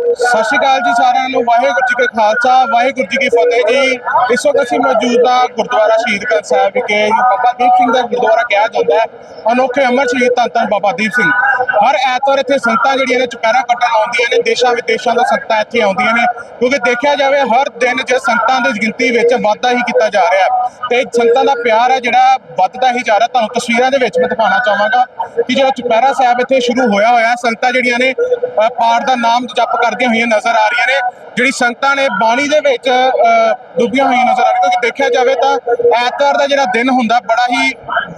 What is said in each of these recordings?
ਸਤਿ ਸ਼੍ਰੀ ਅਕਾਲ ਜੀ ਸਾਰਿਆਂ ਨੂੰ। ਵਾਹਿਗੁਰੂ ਜੀ ਕਾ ਖਾਲਸਾ, ਵਾਹਿਗੁਰੂ ਜੀ ਕੀ ਫਤਿਹ ਜੀ। ਇਸ ਵਕਤ ਅਸੀਂ ਮੌਜੂਦ ਹਾਂ ਗੁਰਦੁਆਰਾ ਸ਼ਹੀਦ ਗੰਜ ਸਾਹਿਬ ਵਿਖੇ। ਬਾਬਾ ਦੀਪ ਸਿੰਘ ਦਾ ਗੁਰਦੁਆਰਾ ਕਿਹਾ ਜਾਂਦਾ ਹੈ। ਅਨੋਖੇ ਅਮਰ ਸ਼ਹੀਦ ਧੰਨ ਧੰਨ ਬਾਬਾ ਦੀਪ ਸਿੰਘ। ਹਰ ਐਤਵਾਰ ਇੱਥੇ ਸੰਗਤਾਂ ਜਿਹੜੀਆਂ ਨੇ ਚੁਪਹਿਰਾ ਕੱਟਣ ਆਉਂਦੀਆਂ ਨੇ, ਦੇਸ਼ਾਂ ਵਿਦੇਸ਼ਾਂ ਤੋਂ ਸੰਗਤਾਂ ਇੱਥੇ ਆਉਂਦੀਆਂ ਨੇ, ਕਿਉਂਕਿ ਦੇਖਿਆ ਜਾਵੇ ਹਰ ਦਿਨ ਜੇ ਸੰਗਤਾਂ ਦੀ ਗਿਣਤੀ ਵਿੱਚ ਵਾਧਾ ਹੀ ਕੀਤਾ ਜਾ ਰਿਹਾ ਤੇ ਸੰਤਾਂ ਦਾ ਪਿਆਰ ਹੈ ਜਿਹੜਾ ਵੱਧਦਾ ਹੀ ਜਾ ਰਿਹਾ। ਤੁਹਾਨੂੰ ਤਸਵੀਰਾਂ ਦੇ ਵਿੱਚ ਮੈਂ ਦਿਖਾਉਣਾ ਚਾਹਾਂਗਾ ਕਿ ਜਿਹੜਾ ਚੁਪਹਿਰਾ ਸਾਹਿਬ ਇੱਥੇ ਸ਼ੁਰੂ ਹੋਇਆ ਹੋਇਆ ਸੰਤਾਂ ਜਿਹੜੀਆਂ ਨੇ ਪਾਠ ਦਾ ਨਾਮ ਜਪ ਕਰਦੀਆਂ ਹੋਈਆਂ ਨਜ਼ਰ ਆ ਰਹੀਆਂ ਨੇ। ਜਿਹੜੀ ਸੰਗਤਾਂ ਨੇ ਬਾਣੀ ਦੇ ਵਿੱਚ ਡੁੱਬੀਆਂ ਹੋਈਆਂ ਨਜ਼ਰ ਆ ਰਹੀਆਂ ਕਿਉਂਕਿ ਦੇਖਿਆ ਜਾਵੇ ਤਾਂ ਐਤਵਾਰ ਦਾ ਜਿਹੜਾ ਦਿਨ ਹੁੰਦਾ, ਬੜਾ ਹੀ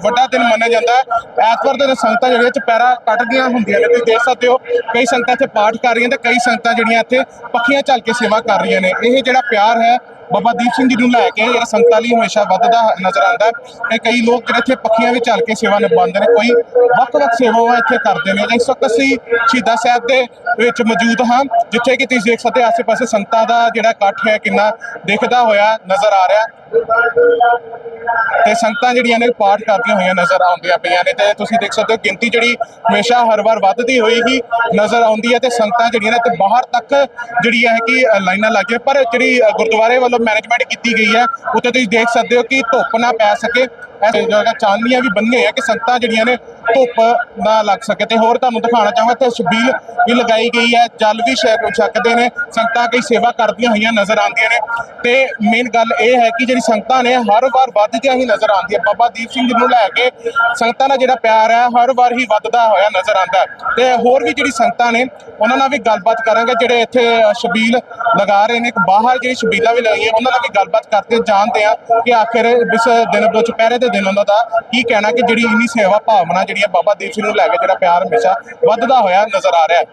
ਵੱਡਾ ਦਿਨ ਮੰਨਿਆ ਜਾਂਦਾ ਐਤਵਾਰ ਦੇ ਦਿਨ ਸੰਗਤਾਂ ਜਿਹੜੀਆਂ ਚੁਪਹਿਰਾ ਕੱਟਦੀਆਂ ਹੁੰਦੀਆਂ ਨੇ। ਤੁਸੀਂ ਦੇਖ ਸਕਦੇ ਹੋ, ਕਈ ਸੰਗਤਾਂ ਇੱਥੇ ਪਾਠ ਕਰ ਰਹੀਆਂ ਤੇ ਕਈ ਸੰਗਤਾਂ ਜਿਹੜੀਆਂ ਇੱਥੇ ਪੱਖੀਆਂ ਝੱਲ ਕੇ ਸੇਵਾ ਕਰ ਰਹੀਆਂ ਨੇ। ਇਹ ਜਿਹੜਾ ਪਿਆਰ ਹੈ ਬਾਬਾ ਦੀਪ ਸਿੰਘ ਜੀ ਨੂੰ ਲੈ ਕੇ ਜਿਹੜਾ ਸੰਗਤਾਂ ਲਈ ਹਮੇਸ਼ਾ ਵੱਧਦਾ ਨਜ਼ਰ ਆਉਂਦਾ ਤੇ ਕਈ ਲੋਕ ਜਿਹੜੇ ਇੱਥੇ ਪੱਖੀਆਂ ਵਿੱਚ ਚੱਲ ਕੇ ਸੇਵਾ ਨਿਭਾਉਂਦੇ ਨੇ ਕੋਈ ਵੱਖ-ਵੱਖ ਸੇਵਾਵਾਂ ਇੱਥੇ ਕਰਦੇ ਨੇ। ਇਸ ਵਕਤ ਅਸੀਂ ਸ਼ਹੀਦਾਂ ਸਾਹਿਬ ਦੇ ਵਿੱਚ ਮੌਜੂਦ ਹਾਂ ਜਿੱਥੇ ਕਿ ਤੁਸੀਂ ਦੇਖ ਸਕਦੇ ਹੋ ਆਸੇ-ਪਾਸੇ ਸੰਗਤਾਂ ਦਾ ਜਿਹੜਾ ਇਕੱਠ ਹੈ ਕਿੰਨਾ ਦਿਖਦਾ ਹੋਇਆ ਨਜ਼ਰ ਆ ਰਿਹਾ। ਤੇ ਸੰਗਤਾਂ ਜਿਹੜੀਆਂ ਨੇ ਪਾਠ ਕਰਦੀਆਂ ਹੋਈਆਂ ਨਜ਼ਰ ਆਉਂਦੀਆਂ ਪਈਆਂ ਨੇ ਤੇ ਤੁਸੀਂ ਦੇਖ ਸਕਦੇ ਹੋ ਗਿਣਤੀ ਜਿਹੜੀ ਹਮੇਸ਼ਾ ਹਰ ਵਾਰ ਵੱਧਦੀ ਹੋਈ ਹੀ ਨਜ਼ਰ ਆਉਂਦੀ ਹੈ ਤੇ ਸੰਗਤਾਂ ਜਿਹੜੀਆਂ ਨੇ ਤੇ ਬਾਹਰ ਤੱਕ ਜਿਹੜੀ ਹੈ ਕਿ ਅ, ਲਾਈਨਾਂ ਲੱਗੀਆਂ ਪਰ ਜਿਹੜੀ ਗੁਰਦੁਆਰੇ ਵੱਲੋਂ ਮੈਨੇਜਮੈਂਟ ਕੀਤੀ ਗਈ ਹੈ। ਉੱਥੇ ਤੁਸੀਂ ਦੇਖ ਸਕਦੇ ਹੋ ਕਿ ਧੁੱਪ ਨਾ ਪੈ ਸਕੇ। ਐਸੇ ਚਾਂਦਨੀਆਂ ਵੀ ਬੰਨੇ ਆ ਕਿ ਸੰਗਤਾਂ ਜਿਹੜੀਆਂ ਨੇ ਧੁੱਪ ਨਾ ਲੱਗ ਸਕੇ। ਤੇ ਹੋਰ ਤੁਹਾਨੂੰ ਦਿਖਾਉਣਾ ਚਾਹਾਂਗਾ ਤੇ ਛਬੀਲ ਵੀ ਲਗਾਈ ਗਈ ਹੈ, ਜਲ ਵੀ ਛਕਦੇ ਨੇ, ਸੰਗਤਾਂ ਕਈ ਸੇਵਾ ਕਰਦੀਆਂ ਹੋਈਆਂ ਨਜ਼ਰ ਆਉਂਦੀਆਂ ਨੇ। ਤੇ ਮੇਨ ਗੱਲ ਇਹ ਹੈ ਕਿ ਜਿਹੜੀ ਸੰਗਤਾਂ ਨੇ ਹਰ ਵਾਰ ਵੱਧਦੀਆਂ ਹੀ ਨਜ਼ਰ ਆਉਂਦੀਆਂ ਬਾਬਾ ਦੀਪ ਸਿੰਘ ਜੀ ਨੂੰ ਲੈ ਕੇ ਸੰਗਤਾਂ ਦਾ ਜਿਹੜਾ ਪਿਆਰ ਹੈ, ਹਰ ਵਾਰ ਹੀ ਵੱਧਦਾ ਹੋਇਆ ਨਜ਼ਰ ਆਉਂਦਾ ਤੇ ਹੋਰ ਵੀ ਜਿਹੜੀ ਸੰਗਤਾਂ ਨੇ, ਉਹਨਾਂ ਨਾਲ ਵੀ ਗੱਲਬਾਤ ਕਰਾਂਗੇ। ਜਿਹੜੇ ਇੱਥੇ ਸ਼ਬੀਲ ਲਗਾ ਰਹੇ ਨੇ, ਇੱਕ ਬਾਹਰ ਜਿਹੜੀ ਸ਼ਬੀਲਾਂ ਵੀ ਲਗਾਈਆਂ, ਉਹਨਾਂ ਨਾਲ ਵੀ ਗੱਲਬਾਤ ਕਰਦੇ ਜਾਣਦੇ ਆ ਕਿ ਆਖਿਰ ਇਸ ਦਿਨ ਵਿੱਚ ਚੁਪਹਿਰੇ ਦੇ ਦਿਨ ਉਹਨਾਂ ਦਾ ਕੀ ਕਹਿਣਾ ਕਿ ਜਿਹੜੀ ਇੰਨੀ ਸੇਵਾ ਭਾਵਨਾ ਜਿਹੜੀ ਹੈ ਬਾਬਾ ਦੀਪ ਸਿੰਘ ਨੂੰ ਲੈ ਕੇ ਜਿਹੜਾ ਪਿਆਰ ਹਮੇਸ਼ਾ ਵੱਧਦਾ ਹੋਇਆ ਨਜ਼ਰ ਆ ਰਿਹਾ ਹੈ।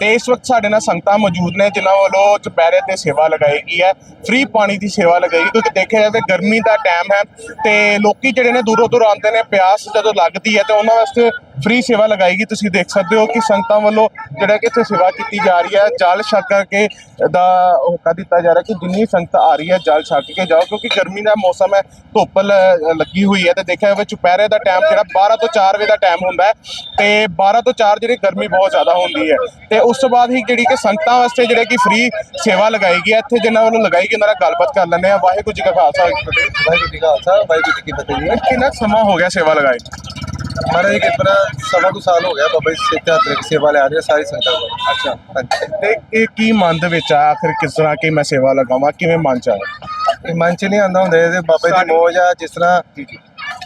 ਤੇ ਇਸ ਵਕਤ ਸਾਡੇ ਨਾਲ ਸੰਗਤਾਂ ਮੌਜੂਦ ਨੇ, ਜਿਨ੍ਹਾਂ ਵੱਲੋਂ ਚੁਪਹਿਰੇ ਤੇ ਸੇਵਾ ਲਗਾਈ ਗਈ ਹੈ। ਫ੍ਰੀ ਪਾਣੀ ਦੀ ਸੇਵਾ ਲਗਾਈ ਕਿਉਂਕਿ ਦੇਖਿਆ ਜਾਵੇ ਗਰਮੀ ਦਾ ਟਾਈਮ ਹੈ ਤੇ ਲੋਕੀ ਜਿਹੜੇ ਨੇ ਦੂਰੋਂ ਦੂਰੋਂ ਆਉਂਦੇ ਨੇ, ਪਿਆਸ ਜਦੋਂ ਲੱਗਦੀ ਹੈ ਤੇ ਉਹਨਾਂ ਵਾਸਤੇ ਫ੍ਰੀ ਸੇਵਾ ਲਗਾਈ ਗਈ। ਤੁਸੀਂ ਦੇਖ ਸਕਦੇ ਹੋ ਕਿ ਸੰਗਤਾਂ ਵੱਲੋਂ ਜਿਹੜਾ ਕਿ ਇੱਥੇ ਸੇਵਾ ਕੀਤੀ ਜਾ ਰਹੀ ਹੈ। ਜਲ ਛਕ ਕੇ ਦਾ ਹੋਕਾ ਦਿੱਤਾ ਜਾ ਰਿਹਾ ਕਿ ਜਿੰਨੀ ਸੰਗਤ ਆ ਰਹੀ ਹੈ ਜਲ ਛਕ ਕੇ ਜਾਓ ਕਿਉਂਕਿ ਗਰਮੀ ਦਾ ਮੌਸਮ ਹੈ ਧੁੱਪ ਲੱਗੀ ਹੋਈ ਹੈ ਤੇ ਦੇਖਿਆ ਜਾਵੇ ਚੁਪਹਿਰੇ ਦਾ ਟਾਈਮ ਜਿਹੜਾ 12 ਤੋਂ 4 ਵਜੇ ਦਾ ਟਾਈਮ ਹੁੰਦਾ ਹੈ ਤੇ 12 ਤੋਂ 4 ਜਿਹੜੀ ਗਰਮੀ ਬਹੁਤ ਜ਼ਿਆਦਾ ਹੁੰਦੀ ਹੈ। ਤੇ ਉਸ ਤੋਂ ਬਾਅਦ ਹੀ ਜਿਹੜੀ ਕਿ ਸੰਗਤਾਂ ਵਾਸਤੇ ਜਿਹੜੇ ਕਿ ਫ੍ਰੀ ਸੇਵਾ ਲਗਾਈ ਗਈ ਹੈ। ਇੱਥੇ ਜਿਨ੍ਹਾਂ ਵੱਲੋਂ ਲਗਾਈ ਗਈ ਉਹਨਾਂ ਨਾਲ ਗੱਲਬਾਤ ਕਰ ਲੈਂਦੇ ਆ ਵਾਹਿਗੁਰੂ ਜੀ ਕਾ ਖਾਲਸਾ ਵਾਹਿਗੁਰੂ ਜੀ ਕੀ ਫਤਿਹ। ਵਾਹਿਗੁਰੂ ਜੀ। ਕਾ ਖਾਲਸਾ ਵਾਹਿਗੁਰੂ ਜੀ ਕੀ ਫਤਿਹ ਕਿੰਨਾ ਕੁ ਸਮਾਂ ਹੋ ਗਿਆ ਸੇਵਾ ਲਗਾਈ ਮਹਾਰਾਜ ਜੀ ਕਿਰਪਾ ਨਾਲ ਸਵਾ ਕੁ ਸਾਲ ਹੋ ਗਿਆ ਬਾਬਾ ਜੀ ਸਿੱਧਾ ਤਰੀਕ ਸੇਵਾ ਲੈ ਰਹੀ ਸਾਰੀ ਸੰਗਤਾਂ ਕੋਲ। ਅੱਛਾ। ਹਾਂਜੀ। ਤੇ ਇਹ ਕੀ ਮਨ ਦੇ ਵਿੱਚ ਆ? ਆਖਿਰ ਕਿਸ ਤਰ੍ਹਾਂ ਕਿ ਮੈਂ ਸੇਵਾ ਲਗਾਵਾਂ? ਕਿਵੇਂ ਮਨ ਚ ਆਇਆ ਇਹ ਮਨ ਚ ਨਹੀਂ ਆਉਂਦਾ ਹੁੰਦਾ ਇਹਦੇ ਬਾਬਾ ਜੀ ਦੀ ਮੋਜ ਆ ਜਿਸ ਤਰ੍ਹਾਂ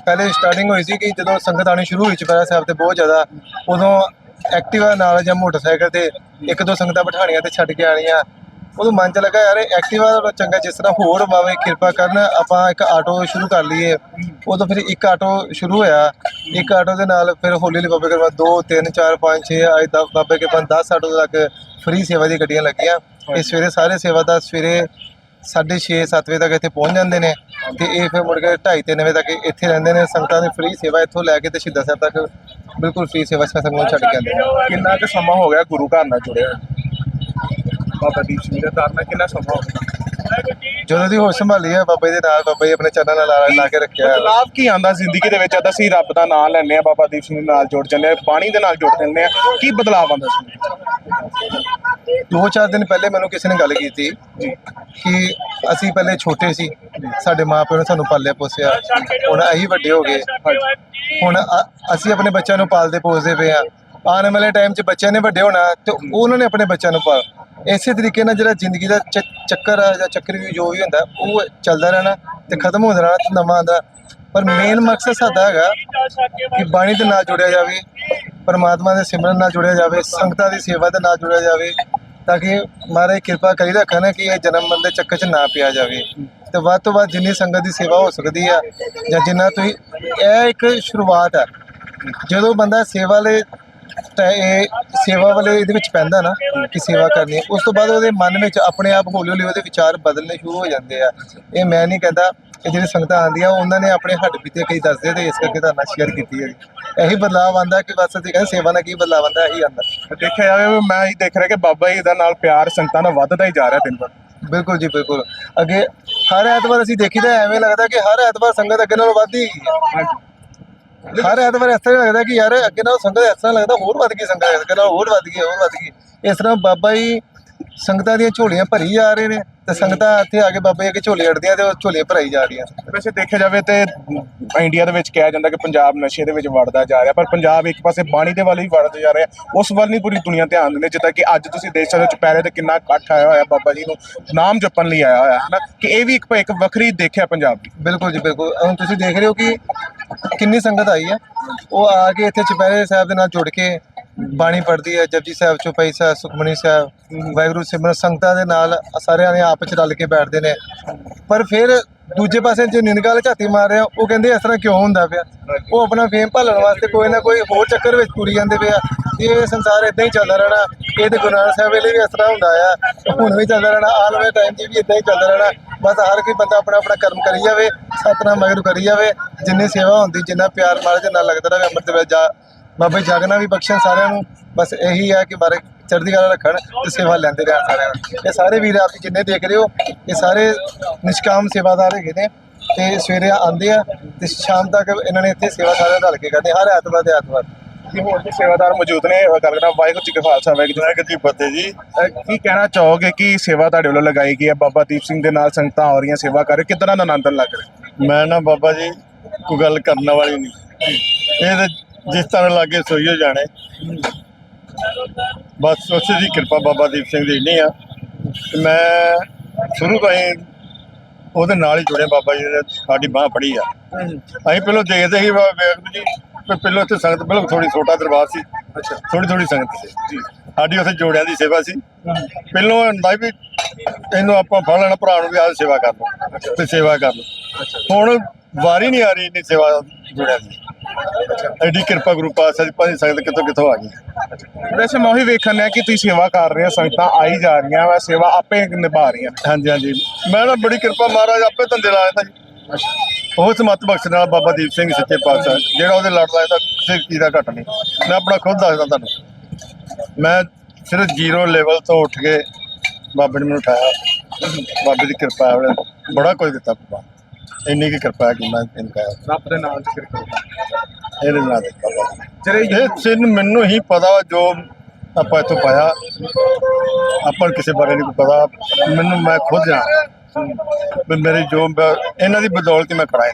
ਪਹਿਲੇ ਸਟਾਰਟਿੰਗ ਹੋਈ ਸੀ ਕਿ ਜਦੋਂ ਸੰਗਤ ਆਣੀ ਸ਼ੁਰੂ ਹੋਈ ਚੁਪਹਿਰਾ ਸਾਹਿਬ ਤੇ ਬਹੁਤ ਜ਼ਿਆਦਾ ਉਦੋਂ ਐਕਟਿਵਾ ਨਾਲ ਜਾਂ ਮੋਟਰਸਾਈਕਲ ਤੇ ਇੱਕ ਦੋ ਸੰਗਤਾਂ ਬਿਠਾਣੀਆਂ ਤੇ ਛੱਡ ਕੇ ਆਣੀਆਂ ਉਦੋਂ ਮਨ ਚ ਲੱਗਾ, ਯਾਰ ਐਕਟਿਵਾ ਚੰਗਾ, ਜਿਸ ਤਰ੍ਹਾਂ ਹੋਰ ਬਾਬੇ ਕਿਰਪਾ ਕਰਨ, ਆਪਾਂ ਇੱਕ ਆਟੋ ਸ਼ੁਰੂ ਕਰ ਲਈਏ। ਉਦੋਂ ਫਿਰ ਇੱਕ ਆਟੋ ਸ਼ੁਰੂ ਹੋਇਆ। ਇੱਕ ਆਟੋ ਦੇ ਨਾਲ ਫਿਰ ਹੌਲੀ ਹੌਲੀ ਬਾਬੇ ਕਿਰਪਾ 2 3 4 5 6 ਅੱਜ ਦਾ ਬਾਬੇ ਕਿਰਪਾ 10 ਆਟੋ ਤੱਕ ਫ੍ਰੀ ਸੇਵਾ ਦੀ ਗੱਡੀਆਂ ਲੱਗੀਆਂ। ਇਹ ਸਵੇਰੇ ਸਾਰੇ ਸੇਵਾ ਦਾ ਸਵੇਰੇ 6:30 7 ਵਜੇ ਤੱਕ ਇੱਥੇ ਪਹੁੰਚ ਜਾਂਦੇ ਨੇ। ਤੇ ਇਹ ਫਿਰ ਮੁੜ ਕੇ 2:30 3 ਵਜੇ ਤੱਕ ਇੱਥੇ ਰਹਿੰਦੇ ਨੇ। ਸੰਗਤਾਂ ਦੀ ਫ੍ਰੀ ਸੇਵਾ ਇੱਥੋਂ ਲੈ ਕੇ ਤੇ ਸ਼ਹੀਦਾਂ ਸਾਹਿਬ ਤੱਕ ਬਿਲਕੁਲ ਫ੍ਰੀ ਸੇਵਾ ਸੰਗਤਾਂ ਨੂੰ ਛੱਡ ਕੇ ਆਉਂਦੇ ਨੇ। ਕਿੰਨਾ ਕੁ ਸਮਾਂ ਹੋ ਗਿਆ ਗੁਰੂ ਘਰ ਨਾਲ ਜੁੜਿਆ? ਬਾਬਾ ਦੀਪ ਸਿੰਘ ਦੇ ਘਰ ਨਾਲ ਕਿੰਨਾ ਸਮਾਂ ਹੋ ਗਿਆ? ਜਦੋਂ ਦੀ ਹੋਸ਼ ਸੰਭਾਲੀ ਹੈ ਬਾਬਾ ਜੀ ਦੇ ਨਾਲ ਬਾਬਾ ਜੀ ਆਪਣੇ ਚਰਨਾਂ ਨਾਲ ਲਾ- ਲਾ ਕੇ ਰੱਖਿਆ ਹੈ। ਬਦਲਾਵ ਕੀ ਆਂਦਾ ਜ਼ਿੰਦਗੀ ਦੇ ਵਿੱਚ? ਜਦ ਅਸੀਂ ਰੱਬ ਦਾ ਨਾਮ ਲੈਂਦੇ ਆ ਬਾਬਾ ਦੀਪ ਸਿੰਘ ਨਾਲ ਜੁੜ ਜਾਂਦੇ ਆ ਪਾਣੀ ਦੇ ਨਾਲ ਜੁੜ ਜਾਂਦੇ ਆ ਕੀ ਬਦਲਾਵ ਆਂਦਾ ਸੀ? ਦੋ ਚਾਰ ਦਿਨ ਪਹਿਲੇ ਮੈਨੂੰ ਕਿਸੇ ਨੇ ਗੱਲ ਕੀਤੀ ਕਿ ਅਸੀਂ ਪਹਿਲੇ ਛੋਟੇ ਸੀ ਸਾਡੇ ਮਾਪਿਆਂ ਨੇ ਸਾਨੂੰ ਪਾਲਿਆ ਪੋਸਿਆ ਹੁਣ ਅਸੀਂ ਵੱਡੇ ਹੋ ਗਏ। ਹੁਣ ਅਸੀਂ ਆਪਣੇ ਬੱਚਿਆਂ ਨੂੰ ਪਾਲਦੇ ਪੋਸਦੇ ਪਏ ਆ ਆਉਣ ਵਾਲੇ ਟਾਈਮ 'ਚ ਬੱਚਿਆਂ ਨੇ ਵੱਡੇ ਹੋਣਾ ਤੇ ਉਹਨਾਂ ਨੇ ਆਪਣੇ ਬੱਚਿਆਂ ਨੂੰ ਪਾਲ ਇਸੇ ਤਰੀਕੇ ਨਾਲ ਜਿਹੜਾ ਜ਼ਿੰਦਗੀ ਦਾ ਚੱਕਰ ਆ ਜਾਂ ਚੱਕਰ ਵੀ ਜੋ ਵੀ ਹੁੰਦਾ, ਉਹ ਚੱਲਦਾ ਰਹਿਣਾ ਤੇ ਖਤਮ ਹੁੰਦਾ ਰਹਿਣਾ ਤੇ ਨਵਾਂ ਆਉਂਦਾ। ਪਰ ਮੇਨ ਮਕਸਦ ਸਾਡਾ ਹੈਗਾ ਕਿ ਬਾਣੀ ਦੇ ਨਾਲ ਜੁੜਿਆ ਜਾਵੇ, ਪਰਮਾਤਮਾ ਦੇ ਸਿਮਰਨ ਨਾਲ ਜੁੜਿਆ ਜਾਵੇ, ਸੰਗਤਾਂ ਦੀ ਸੇਵਾ ਦੇ ਨਾਲ ਜੁੜਿਆ ਜਾਵੇ, ਤਾਂ ਕਿ ਮਹਾਰਾਜ ਕਿਰਪਾ ਕਰੀ ਰੱਖਣ ਕਿ ਇਹ ਜਨਮ ਮਨ ਦੇ ਚੱਕਰ 'ਚ ਨਾ ਪਿਆ ਜਾਵੇ। ਤੇ ਵੱਧ ਤੋਂ ਵੱਧ ਜਿੰਨੀ ਸੰਗਤ ਦੀ ਸੇਵਾ ਹੋ ਸਕਦੀ ਆ ਜਾਂ ਜਿੰਨਾ ਤੁਸੀਂ, ਇਹ ਇੱਕ ਸ਼ੁਰੂਆਤ ਹੈ ਜਦੋਂ ਬੰਦਾ ਸੇਵਾ ਲਈ ਤਾਂ ਇਹ ਸੇਵਾ ਵਾਲੇ ਇਹਦੇ ਵਿੱਚ ਪੈਂਦਾ ਨਾ ਕਿ ਸੇਵਾ ਕਰਨੀ ਹੈ। ਉਸ ਤੋਂ ਬਾਅਦ ਉਹਦੇ ਮਨ ਵਿੱਚ ਆਪਣੇ ਆਪ ਹੌਲੀ ਹੌਲੀ ਉਹਦੇ ਵਿਚਾਰ ਬਦਲਨੇ ਸ਼ੁਰੂ ਹੋ ਜਾਂਦੇ ਆ। ਇਹ ਮੈਂ ਨਹੀਂ ਕਹਿੰਦਾ ਇਹ ਜਿਹੜੀ ਸੰਗਤਾਂ ਆਉਂਦੀਆਂ ਉਹਨਾਂ ਨੇ ਆਪਣੇ ਹੱਡ ਬੀਤੇ ਕਈ ਦੱਸਦੇ ਤੇ ਇਸ ਕਰਕੇ ਤੁਹਾਨੂੰ ਸ਼ੇਅਰ ਕੀਤੀ ਹੈ। ਇਹੀ ਬਦਲਾਵ ਆਂਦਾ ਕਿ ਬਸ ਅਸੀਂ ਕਹਿੰਦੇ ਸੇਵਾ ਨਾਲ ਕੀ ਬਦਲਾਵ ਆਂਦਾ ਇਹੀ ਆਂਦਾ ਦੇਖਿਆ ਜਾਵੇ ਮੈਂ ਹੀ ਦੇਖ ਰਿਹਾ ਕਿ ਬਾਬਾ ਜੀ ਦਾ ਨਾਲ ਪਿਆਰ ਸੰਗਤਾਂ ਦਾ ਵੱਧਦਾ ਹੀ ਜਾ ਰਿਹਾ ਦਿਨ ਪਰ। ਬਿਲਕੁਲ ਜੀ ਬਿਲਕੁਲ। ਅੱਗੇ ਹਰ ਐਤਵਾਰ ਅਸੀਂ ਦੇਖੀਦਾ ਐਵੇਂ ਲੱਗਦਾ ਕਿ ਹਰ ਐਤਵਾਰ ਸੰਗਤ ਅੱਗੇ ਨਾਲੋਂ ਵੱਧ ਹੀ ਹੈ। ਹਰ ਐਤਵਾਰ ਇਸ ਤਰ੍ਹਾਂ ਲੱਗਦਾ ਕਿ ਯਾਰ ਅੱਗੇ ਨਾਲ ਸੰਗਤ ਇਸ ਤਰ੍ਹਾਂ ਲੱਗਦਾ, ਹੋਰ ਵੱਧ ਗਈ ਸੰਗਤ ਅੱਗੇ ਨਾਲ ਹੋਰ ਵੱਧ ਗਈ, ਹੋਰ ਵੱਧ ਗਈ। ਇਸ ਤਰ੍ਹਾਂ ਬਾਬਾ ਜੀ ਸੰਗਤਾਂ ਦੀਆਂ ਝੋਲੀਆਂ ਭਰੀ ਜਾ ਰਹੇ ਨੇ ਤੇ ਸੰਗਤਾਂ ਇੱਥੇ ਆ ਕੇ ਬਾਬਾ ਜੀ ਅੱਗੇ ਝੋਲੀ ਅੜਦੀਆਂ ਤੇ ਉਹ ਝੋਲੀਆਂ ਭਰਾਈ ਜਾ ਰਹੀਆਂ ਵੈਸੇ ਦੇਖਿਆ ਜਾਵੇ ਤੇ ਇੰਡੀਆ ਦੇ ਵਿੱਚ ਕਿਹਾ ਜਾਂਦਾ ਕਿ ਪੰਜਾਬ ਨਸ਼ੇ ਦੇ ਵਿੱਚ ਵੜਦਾ ਜਾ ਰਿਹਾ ਪਰ ਪੰਜਾਬ ਇੱਕ ਪਾਸੇ ਬਾਣੀ ਦੇ ਵੱਲ ਹੀ ਵੜਦਾ ਜਾ ਰਿਹਾ ਉਸ ਵੱਲ ਨਹੀਂ ਪੂਰੀ ਦੁਨੀਆ ਧਿਆਨ ਦਿੰਦੀ ਜਿੱਦਾਂ ਕਿ ਅੱਜ ਤੁਸੀਂ ਦੇਖ ਸਕਦੇ ਹੋ ਚੁਪਹਿਰੇ ਤੇ ਕਿੰਨਾ ਇਕੱਠ ਆਇਆ ਹੋਇਆ ਬਾਬਾ ਜੀ ਨੂੰ ਨਾਮ ਜਪਣ ਲਈ ਆਇਆ ਹੋਇਆ ਹੈ ਨਾ ਕਿ ਇਹ ਵੀ ਇੱਕ ਇੱਕ ਵੱਖਰੀ ਦੇਖਿਆ ਪੰਜਾਬ ਦੀ। ਬਿਲਕੁਲ ਜੀ ਬਿਲਕੁਲ। ਹੁਣ ਤੁਸੀਂ ਦੇਖ ਰਹੇ ਹੋ ਕਿ ਕਿੰਨੀ ਸੰਗਤ ਆਈ ਹੈ। ਉਹ ਆ ਕੇ ਇੱਥੇ ਚੁਪਹਿਰੇ ਸਾਹਿਬ ਦੇ ਨਾਲ ਜੁੜ ਕੇ ਬਾਣੀ ਪੜ੍ਹਦੀ ਹੈ ਜਪਜੀ ਸਾਹਿਬ ਚੌਪਈ ਸਾਹਿਬ ਸੁਖਮਨੀ ਸਾਹਿਬ ਵਾਹਿਗੁਰੂ ਸਿਮਰਨ ਸੰਗਤਾਂ ਦੇ ਨਾਲ ਸਾਰਿਆਂ ਨੇ ਆਪਸ ਚ ਰਲ ਕੇ ਬੈਠਦੇ ਨੇ। ਪਰ ਫਿਰ ਦੂਜੇ ਪਾਸੇ ਜੇ ਨਿੰਦਗਾ ਵਾਲੇ ਝਾਤੀ ਮਾਰ ਰਹੇ ਉਹ ਕਹਿੰਦੇ ਇਸ ਤਰ੍ਹਾਂ ਕਿਉਂ ਹੁੰਦਾ ਪਿਆ? ਉਹ ਆਪਣਾ ਫੇਮ ਭਾਲਣ ਵਾਸਤੇ ਕੋਈ ਨਾ ਕੋਈ ਹੋਰ ਚੱਕਰ ਵਿੱਚ ਤੁਰੀ ਜਾਂਦੇ ਪਿਆ ਇਹ ਸੰਸਾਰ ਇਦਾਂ ਹੀ ਚੱਲਦਾ ਰਹਿਣਾ ਇਹ ਤੇ ਗੁਰੂ ਨਾਨਕ ਸਾਹਿਬ ਵੇਲੇ ਵੀ ਇਸ ਤਰ੍ਹਾਂ ਹੁੰਦਾ ਆ। ਹੁਣ ਵੀ ਚੱਲਦਾ ਰਹਿਣਾ ਆਉਣ ਵਾਲੇ ਟਾਈਮ 'ਚ ਵੀ ਇਦਾਂ ਹੀ ਚੱਲਦਾ ਰਹਿਣਾ। ਬਸ ਹਰ ਕੋਈ ਬੰਦਾ ਆਪਣਾ ਆਪਣਾ ਕਰਮ ਕਰੀ ਜਾਵੇ ਸਤਨਾਮ ਵਾਹਿਗੁਰੂ ਕਰੀ ਜਾਵੇ ਜਿੰਨੀ ਸੇਵਾ ਹੁੰਦੀ ਜਿੰਨਾ ਪਿਆਰ ਮਾਲ ਦੇ ਨਾਲ ਲੱਗਦਾ ਰਹੇ ਅੰਮ੍ਰਿਤ ਵੇਲੇ ਜਾ ਬਾਬਾ ਜੀ ਜਾਗਣਾ ਵੀ ਬਖਸ਼ਣ ਸਾਰਿਆਂ ਨੂੰ। ਬਸ ਇਹੀ ਹੈ ਕਿ ਬਾਰੇ ਚੜ੍ਹਦੀ ਕਲਾ ਰੱਖਣ ਤੇ ਸੇਵਾ ਲੈਂਦੇ ਰਹਿਣ ਸਾਰਿਆਂ ਨੂੰ। ਇਹ ਸਾਰੇ ਵੀਰ ਆਪ ਜੀ ਜਿੰਨੇ ਦੇਖ ਰਹੇ ਹੋ ਇਹ ਸਾਰੇ ਨਿਸ਼ਕਾਮ ਸੇਵਾਦਾਰ ਹੈਗੇ ਨੇ ਤੇ ਸਵੇਰੇ ਆਉਂਦੇ ਆ ਤੇ ਸ਼ਾਮ ਤੱਕ ਇਹਨਾਂ ਨੇ ਇੱਥੇ ਸੇਵਾ ਸਾਰਿਆਂ ਰਲ ਕੇ ਕਰਦੇ ਹਰ ਐਤਵਾਰ ਤੇ ਐਤਵਾਰ। ਕਿ ਹੋਰ ਵੀ ਸੇਵਾਦਾਰ ਮੌਜੂਦ ਨੇ। ਗੱਲ ਕਰਾਂ ਵਾਹਿਗੁਰੂ ਜੀ ਕਾ ਖਾਲਸਾ ਵਾਹਿਗੁਰੂ ਵਾਹਿਗੁਰੂ ਜੀ ਫਤਿਹ ਜੀ ਕੀ ਕਹਿਣਾ ਚਾਹੋਗੇ ਕਿ ਸੇਵਾ ਤੁਹਾਡੇ ਵੱਲੋਂ ਲਗਾਈ ਗਈ ਹੈ? ਬਾਬਾ ਦੀਪ ਸਿੰਘ ਦੇ ਨਾਲ ਸੰਗਤਾਂ ਆ ਰਹੀਆਂ ਸੇਵਾ ਕਰ ਰਹੇ ਕਿਦਾਂ ਦਾ ਆਨੰਦ ਲੱਗ ਰਿਹਾ? ਮੈਂ ਨਾ ਬਾਬਾ ਜੀ ਕੋਈ ਗੱਲ ਕਰਨ ਵਾਲੀ ਨਹੀਂ। ਇਹ ਤੇ ਜਿਸ ਤਰ੍ਹਾਂ ਲਾਗੇ ਸੋਈਓ ਜਾਣੇ। ਬਸ ਉਸੇ ਦੀ ਕਿਰਪਾ ਬਾਬਾ ਦੀਪ ਸਿੰਘ ਦੀ ਨਹੀਂ ਆ। ਮੈਂ ਸ਼ੁਰੂ ਤੋਂ ਹੀ ਉਹਦੇ ਨਾਲ ਹੀ ਜੁੜਿਆ ਬਾਬਾ ਜੀ ਨੇ ਸਾਡੀ ਬਾਹ ਫੜੀ ਆ। ਅਸੀਂ ਪਹਿਲਾਂ ਦੇਖਦੇ ਸੀ ਵਾ- ਵਾਹਿਗੁਰੂ ਜੀ ਪਹਿਲਾਂ ਉੱਥੇ ਸੰਗਤ ਬਿਲਕੁਲ ਥੋੜੀ ਛੋਟਾ ਦਰਬਾਰ ਸੀ। ਅੱਛਾ। ਥੋੜੀ ਥੋੜੀ ਸੰਗਤ ਸੀ। ਸਾਡੀ ਉੱਥੇ ਜੋੜਿਆਂ ਦੀ ਸੇਵਾ ਸੀ। ਪਹਿਲਾਂ ਹੁੰਦਾ ਵੀ ਇਹਨੂੰ ਆਪਾਂ ਫੜ ਲੈਣਾ ਭਰਾ ਨੂੰ ਵੀ ਆਹ ਸੇਵਾ ਕਰ ਲਓ ਤੇ ਸੇਵਾ ਕਰ ਲਓ। ਹੁਣ ਵਾਰੀ ਨਹੀਂ ਆ ਰਹੀ ਇੰਨੀ ਸੇਵਾ ਜੁੜਿਆਂ ਦੀ। ਐਡੀ ਕਿਰਪਾ ਗੁਰੂ ਪਾਤਸ਼ਾਹ ਦੀ ਭਾਜੀ ਸੰਗਤ ਕਿੱਥੋਂ ਕਿੱਥੋਂ ਆ ਗਈ। ਵੈਸੇ ਮੈਂ ਉਹੀ ਵੇਖਣ ਡਿਆ ਕਿ ਤੁਸੀਂ ਸੇਵਾ ਕਰ ਰਹੇ ਹੋ ਸੰਗਤਾਂ ਆਈ ਜਾ ਰਹੀਆਂ ਵਾ ਸੇਵਾ ਆਪੇ ਨਿਭਾ ਰਹੀਆਂ। ਹਾਂਜੀ ਹਾਂਜੀ। ਮੈਂ ਨਾ ਬੜੀ ਕਿਰਪਾ ਮਹਾਰਾਜ ਆਪੇ ਧੰਦੇ ਲਾ ਦਿੰਦਾ ਜੀ। ਉਸ ਮਤ ਬਖਸ਼ ਨਾਲ ਬਾਬਾ ਦੀਪ ਸਿੰਘ ਸੱਚੇ ਪਾਤਸ਼ਾਹ ਜਿਹੜਾ ਉਹਦੇ ਲੜ ਲਾਇਆ ਤਾਂ ਕਿਸੇ ਚੀਜ਼ ਦਾ ਘਟ ਨਹੀਂ। ਮੈਂ ਆਪਣਾ ਖੁਦ ਦੱਸਦਾ ਤੁਹਾਨੂੰ। ਮੈਂ ਸਿਰਫ ਜ਼ੀਰੋ ਲੈਵਲ ਤੋਂ ਉੱਠ ਕੇ ਬਾਬੇ ਨੇ ਮੈਨੂੰ ਉਠਾਇਆ। ਬਾਬੇ ਦੀ ਕਿਰਪਾ ਉਹਨੇ ਬੜਾ ਕੁਝ ਦਿੱਤਾ ਬਾਬਾ ਇੰਨੀ ਕੀ ਕਿਰਪਾ ਕਿ ਮੈਂ ਇਹਨੂੰ ਕਹਿਆ ਰੱਬ ਦੇ ਨਾਮ ਚ ਕਿਰਪਾ ਇਹਦੇ ਨਾਲ ਦਿੱਤਾ ਬਾਬਾ ਜਿਹੜੇ ਇਹ ਸਿਰ ਮੈਨੂੰ ਹੀ ਪਤਾ ਜੋ ਆਪਾਂ ਇੱਥੋਂ ਪਾਇਆ। ਆਪਾਂ ਨੂੰ ਕਿਸੇ ਬਾਰੇ ਨਹੀਂ ਪਤਾ। ਮੈਨੂੰ ਮੈਂ ਖੁਦ ਜਾਣਾ ਵੀ ਮੇਰੀ ਜੋ ਇਹਨਾਂ ਦੀ ਬਦੌਲਤ ਮੈਂ ਕਰਾਇਆ।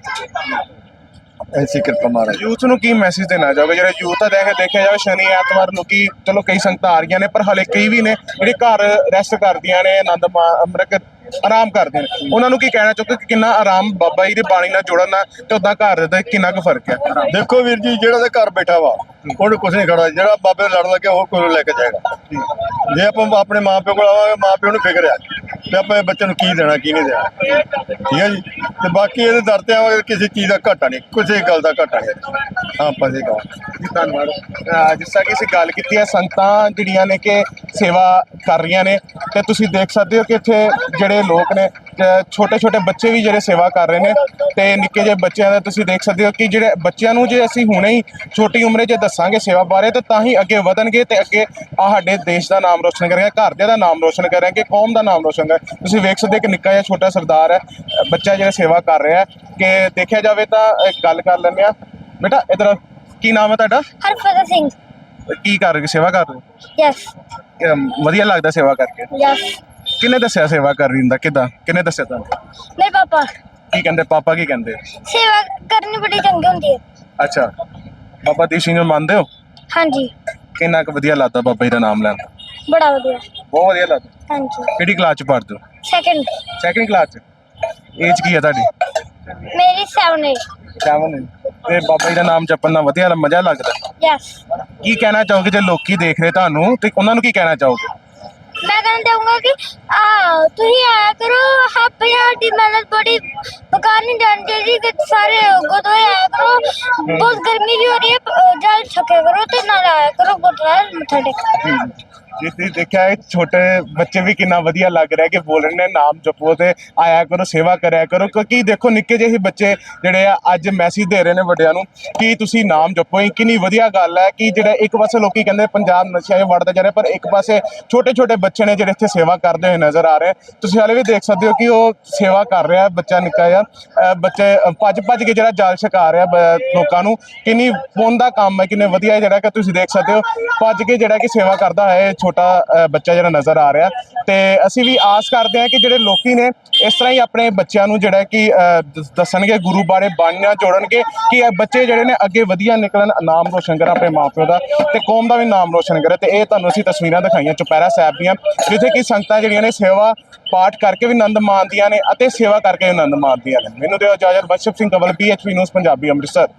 ਐਸੀ ਕਿਰਪਾ ਮਹਾਰਾਜ। ਯੂਥ ਨੂੰ ਕੀ ਮੈਸੇਜ ਦੇਣਾ ਚਾਹੋਗੇ? ਜਿਹੜੇ ਯੂਥ ਆ ਦੇਖ ਦੇਖਿਆ ਜਾਵੇ ਸ਼ਨੀ ਐਤਵਾਰ ਲੋਕੀ ਚਲੋ ਕਈ ਸੰਗਤਾਂ ਆ ਰਹੀਆਂ ਨੇ ਪਰ ਹਲੇ ਕਈ ਵੀ ਨੇ ਜਿਹੜੇ ਘਰ ਰੈਸਟ ਕਰਦੀਆਂ ਨੇ ਆਨੰਦ ਅੰਮ੍ਰਿਤ ਆਰਾਮ ਕਰਦੇ ਨੇ। ਉਹਨਾਂ ਨੂੰ ਕੀ ਕਹਿਣਾ ਚਾਹੋਗੇ ਕਿ ਕਿੰਨਾ ਆਰਾਮ ਬਾਬਾ ਜੀ ਦੀ ਬਾਣੀ ਨਾਲ ਜੁੜਨ ਨਾਲ ਤੇ ਉਦਾਂ ਘਰ ਦਾ ਕਿੰਨਾ ਕੁ ਫ਼ਰਕ ਹੈ? ਦੇਖੋ ਵੀਰ ਜੀ ਜਿਹੜਾ ਤੇ ਘਰ ਬੈਠਾ ਵਾ ਉਹਨੂੰ ਕੁਝ ਨਹੀਂ ਖੜਾ ਜਿਹੜਾ ਬਾਬੇ ਨਾਲ ਲੜ ਲੱਗਿਆ ਉਹ ਕੋਲ ਲੈ ਕੇ ਜਾਏਗਾ। ਜੇ ਆਪਾਂ ਆਪਣੇ ਮਾਂ ਪਿਓ ਕੋਲ ਆਵਾਂਗੇ ਮਾਂ ਪਿਓ ਨੂੰ ਫਿਕਰ ਆ ਤੇ ਆਪਾਂ ਇਹ ਬੱਚੇ ਨੂੰ ਕੀ ਦੇਣਾ, ਕੀ ਨਹੀਂ ਦੇਣਾ। ਠੀਕ ਹੈ ਜੀ? ਤੇ ਬਾਕੀ ਇਹਦੇ ਦਰ ਤੇ ਆਵਾਂਗੇ, ਕਿਸੇ ਚੀਜ਼ ਦਾ ਘਾਟਾ ਨਹੀਂ, ਕਿਸੇ ਗੱਲ ਦਾ ਘਾਟਾ ਨਹੀਂ। ਹਾਂ, ਆਪਾਂ ਜੀ ਜੀ, ਧੰਨਵਾਦ। ਅਹ, ਜਿਸ ਤਰ੍ਹਾਂ ਕਿ ਅਸੀਂ ਗੱਲ ਕੀਤੀ ਹੈ ਸੰਤਾਂ ਜਿਹੜੀਆਂ ਨੇ ਕਿ ਸੇਵਾ ਕਰ ਰਹੀਆਂ ਨੇ, ਤੇ ਤੁਸੀਂ ਦੇਖ ਸਕਦੇ ਹੋ ਕਿ ਇੱਥੇ ਜਿਹੜੇ ਲੋਕ ਨੇ ਛੋਟੇ ਛੋਟੇ ਬੱਚੇ ਵੀ ਜਿਹੜੇ ਸੇਵਾ ਕਰ ਰਹੇ ਨੇ ਤੇ ਨਿੱਕੇ ਜਿਹੇ ਬੱਚਿਆਂ ਦਾ ਤੁਸੀਂ ਦੇਖ ਸਕਦੇ ਹੋ ਕਿ ਜਿਹੜੇ ਬੱਚਿਆਂ ਨੂੰ ਜੇ ਅਸੀਂ ਹੁਣੇ ਹੀ ਛੋਟੀ ਉਮਰੇ 'ਚ ਦੱਸਾਂਗੇ ਸੇਵਾ ਬਾਰੇ ਤਾਂ ਤਾਂ ਹੀ ਅੱਗੇ ਵਧਣਗੇ ਤੇ ਅੱਗੇ ਆ ਸਾਡੇ ਦੇਸ਼ ਦਾ ਨਾਮ ਰੋਸ਼ਨ ਕਰਾਂਗੇ ਘਰਦਿਆਂ ਦਾ ਨਾਮ ਰੋਸ਼ਨ ਕਰਾਂਗੇ ਕੌਮ ਦਾ ਨਾਮ ਰੋਸ਼ਨ ਕਰਾਂਗੇ। ਤੁਸੀਂ ਵੇਖ ਸਕਦੇ ਹੋ ਕਿ ਨਿੱਕਾ ਜਿਹਾ ਛੋਟਾ ਸਰਦਾਰ ਹੈ ਬੱਚਾ ਜਿਹੜਾ ਸੇਵਾ ਕਰ ਰਿਹਾ ਹੈ ਕਿ ਦੇਖਿਆ ਜਾਵੇ ਤਾਂ ਇੱਕ ਗੱਲ ਕਰ ਲੈਂਦੇ ਆ ਬੇਟਾ ਇਧਰ ਕੀ ਨਾਮ ਹੈ ਤੁਹਾਡਾ? ਹਰਫਤ ਸਿੰਘ। ਕੀ ਕਰ ਰਹੇ ਸੇਵਾ ਕਰ ਰਹੇ ਯਸ ਵਧੀਆ ਲੱਗਦਾ ਸੇਵਾ ਕਰਕੇ? ਯਸ ਕਿਹਨੇ ਦੱਸਿਆ ਸੇਵਾ ਕਰ ਰਹੀ ਹੁੰਦਾ ਕਿਦਾਂ? ਕਿਹਨੇ ਦੱਸਿਆ ਤੁਹਾਨੂੰ? ਮੇਰੇ ਪਾਪਾ। ਕੀ ਕਹਿੰਦੇ? ਪਾਪਾ ਕੀ ਕਹਿੰਦੇ? ਸੇਵਾ ਕਰਨੀ ਬੜੀ ਚੰਗੀ ਹੁੰਦੀ ਹੈ। ਅੱਛਾ। ਬਾਬਾ ਦੀਪ ਸਿੰਘ ਨੂੰ ਮੰਨਦੇ ਹੋ? ਹਾਂਜੀ। ਕਿੰਨਾ ਕੁ ਵਧੀਆ ਲੱਗਦਾ ਬਾਬਾ ਜੀ ਦਾ ਨਾਮ ਲੈਣਾ ਬੜਾ ਵਧੀਆ। ਬਹੁਤ ਵਧੀਆ ਲੱਗਦਾ। ਹਾਂਜੀ। ਕਿਹੜੀ ਕਲਾਸ ਚ ਪੜ੍ਹਦੇ ਹੋ? ਸੈਕਿੰਡ ਸੈਕਿੰਡ ਕਲਾਸ ਚ? ਏਜ ਕੀ ਹੈ ਤੁਹਾਡੀ? ਮੇਰੀ 7 7 ਤੇ ਬਾਬਾ ਜੀ ਦਾ ਨਾਮ ਜਪਣ ਨਾਲ ਵਧੀਆ ਮਜ਼ਾ ਲੱਗਦਾ? ਯਸ ਕੀ ਕਹਿਣਾ ਚਾਹੋਗੇ ਜੇ ਲੋਕੀ ਦੇਖ ਰਹੇ ਤੁਹਾਨੂੰ? ਤੇ ਉਹਨਾਂ ਨੂੰ ਕੀ ਕਹਿਣਾ ਚਾਹੋਗੇ? ਕਹਿਣਾ ਚਾਹੂੰਗਾ ਕਿ ਆ ਤੁਸੀਂ ਆਇਆ ਕਰੋ ਆਪਣੀ ਸਾਡੀ ਮਿਹਨਤ ਬੜੀ ਬਕਾਰ ਨਹੀਂ ਜਾਣੀ ਚਾਹੀਦੀ ਕਿ ਸਾਰੇ ਗੁਰਦੁਆਰੇ ਆਇਆ ਕਰੋ। ਬਹੁਤ ਗਰਮੀ ਵੀ ਹੋ ਰਹੀ ਹੈ ਜਲ ਛਕਿਆ ਕਰੋ ਤੇ ਨਾਲ ਆਇਆ ਕਰੋ ਗੁਰਦੁਆਰੇ ਮੱਥਾ ਟੇਕ। ਜੇ ਤੁਸੀਂ ਦੇਖਿਆ ਇਹ ਛੋਟੇ ਬੱਚੇ ਵੀ ਕਿੰਨਾ ਵਧੀਆ ਲੱਗ ਰਿਹਾ ਕਿ ਬੋਲ ਰਹੇ ਨੇ ਨਾਮ ਜਪੋ ਤੇ ਆਇਆ ਕਰੋ, ਸੇਵਾ ਕਰਿਆ ਕਰੋ। ਕਿਉਂਕਿ ਦੇਖੋ, ਨਿੱਕੇ ਜਿਹੇ ਬੱਚੇ ਜਿਹੜੇ ਆ, ਅੱਜ ਮੈਸੇਜ ਦੇ ਰਹੇ ਨੇ ਵੱਡਿਆਂ ਨੂੰ ਕਿ ਤੁਸੀਂ ਨਾਮ ਜਪੋ। ਇਹ ਕਿੰਨੀ ਵਧੀਆ ਗੱਲ ਹੈ ਕਿ ਜਿਹੜਾ ਇੱਕ ਪਾਸੇ ਲੋਕੀ ਕਹਿੰਦੇ ਪੰਜਾਬ ਨਸ਼ਿਆਂ 'ਚ ਵੜਦਾ ਜਾ ਰਿਹਾ, ਪਰ ਇੱਕ ਪਾਸੇ ਛੋਟੇ ਛੋਟੇ ਬੱਚੇ ਨੇ ਜਿਹੜੇ ਇੱਥੇ ਸੇਵਾ ਕਰਦੇ ਹੋਏ ਨਜ਼ਰ ਆ ਰਹੇ। ਤੁਸੀਂ ਹਾਲੇ ਵੀ ਦੇਖ ਸਕਦੇ ਹੋ ਕਿ ਉਹ ਸੇਵਾ ਕਰ ਰਿਹਾ, ਬੱਚਾ ਨਿੱਕਾ ਜਿਹਾ, ਅਹ ਬੱਚੇ ਭੱਜ ਭੱਜ ਕੇ ਜਿਹੜਾ ਜਾਲ ਛਕਾ ਰਿਹਾ ਲੋਕਾਂ ਨੂੰ। ਕਿੰਨੀ ਪੁੰਨ ਦਾ ਕੰਮ ਹੈ, ਕਿੰਨੇ ਵਧੀਆ ਜਿਹੜਾ ਕਿ ਤੁਸੀਂ ਦੇਖ ਸਕਦੇ ਹੋ। ਭੱਜ ਕੇ ਜਿਹੜਾ ਕਿ ਸੇਵਾ ਕਰਦਾ ਹੈ ਛੋਟਾ ਅ, ਬੱਚਾ ਜਿਹੜਾ ਨਜ਼ਰ ਆ ਰਿਹਾ। ਤੇ ਅਸੀਂ ਵੀ ਆਸ ਕਰਦੇ ਹਾਂ ਕਿ ਜਿਹੜੇ ਲੋਕੀ ਨੇ ਇਸ ਤਰ੍ਹਾਂ ਹੀ ਆਪਣੇ ਬੱਚਿਆਂ ਨੂੰ ਜਿਹੜਾ ਕਿ ਅ, ਦੱਸਣਗੇ ਗੁਰੂ ਬਾਰੇ ਬਾਣੀਆਂ ਜੋੜਨਗੇ ਕਿ ਇਹ ਬੱਚੇ ਜਿਹੜੇ ਨੇ ਅੱਗੇ ਵਧੀਆ ਨਿਕਲਣ ਨਾਮ ਰੋਸ਼ਨ ਕਰਨ ਆਪਣੇ ਮਾਪਿਓ ਦਾ ਤੇ ਕੌਮ ਦਾ ਵੀ ਨਾਮ ਰੋਸ਼ਨ ਕਰੇ। ਤੇ ਇਹ ਤੁਹਾਨੂੰ ਅਸੀਂ ਤਸਵੀਰਾਂ ਦਿਖਾਈਆਂ ਚੁਪਹਿਰਾ ਸਾਹਿਬ ਦੀਆਂ ਜਿੱਥੇ ਕਿ ਸੰਗਤਾਂ ਜਿਹੜੀਆਂ ਨੇ ਸੇਵਾ ਪਾਠ ਕਰਕੇ ਵੀ ਆਨੰਦ ਮਾਣਦੀਆਂ ਨੇ ਅਤੇ ਸੇਵਾ ਕਰਕੇ ਵੀ ਆਨੰਦ ਮਾਣਦੀਆਂ ਨੇ। ਮੈਨੂੰ ਦਿਓ ਇਜਾਜ਼ਤ ਬਸ਼ਪ ਸਿੰਘ ਕਵਲ ਪੀਐਚਪੀ ਨਿਊਜ਼ ਪੰਜਾਬੀ ਅੰਮ੍ਰਿਤਸਰ।